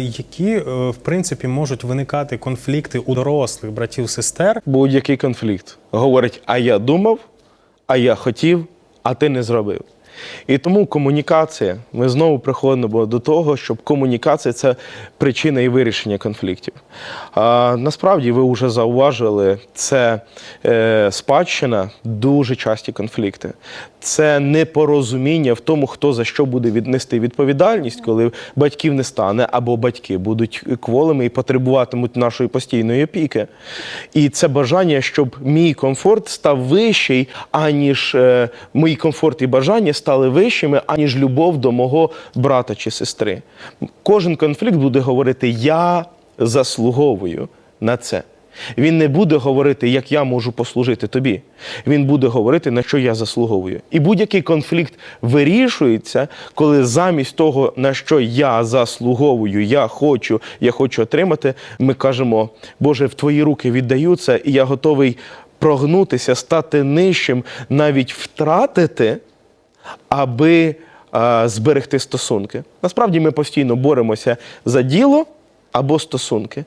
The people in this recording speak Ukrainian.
Які е, в принципі можуть виникати конфлікти у дорослих братів-сестер? Будь-який конфлікт говорить: а я думав, а я хотів, а ти не зробив. І тому комунікація, ми знову приходимо до того, щоб комунікація це причина і вирішення конфліктів. А, насправді, ви вже зауважили, це е, спадщина, дуже часті конфлікти. Це непорозуміння в тому, хто за що буде віднести відповідальність, коли батьків не стане, або батьки будуть кволими і потребуватимуть нашої постійної опіки. І це бажання, щоб мій комфорт став вищий, аніж е, мій комфорт і бажання стали вищими, аніж любов до мого брата чи сестри. Кожен конфлікт буде говорити: Я заслуговую на це. Він не буде говорити, як я можу послужити тобі. Він буде говорити, на що я заслуговую. І будь-який конфлікт вирішується, коли замість того, на що я заслуговую, я хочу, я хочу отримати, ми кажемо, Боже, в твої руки віддаю це, і я готовий прогнутися, стати нижчим, навіть втратити, аби е, зберегти стосунки. Насправді ми постійно боремося за діло або стосунки.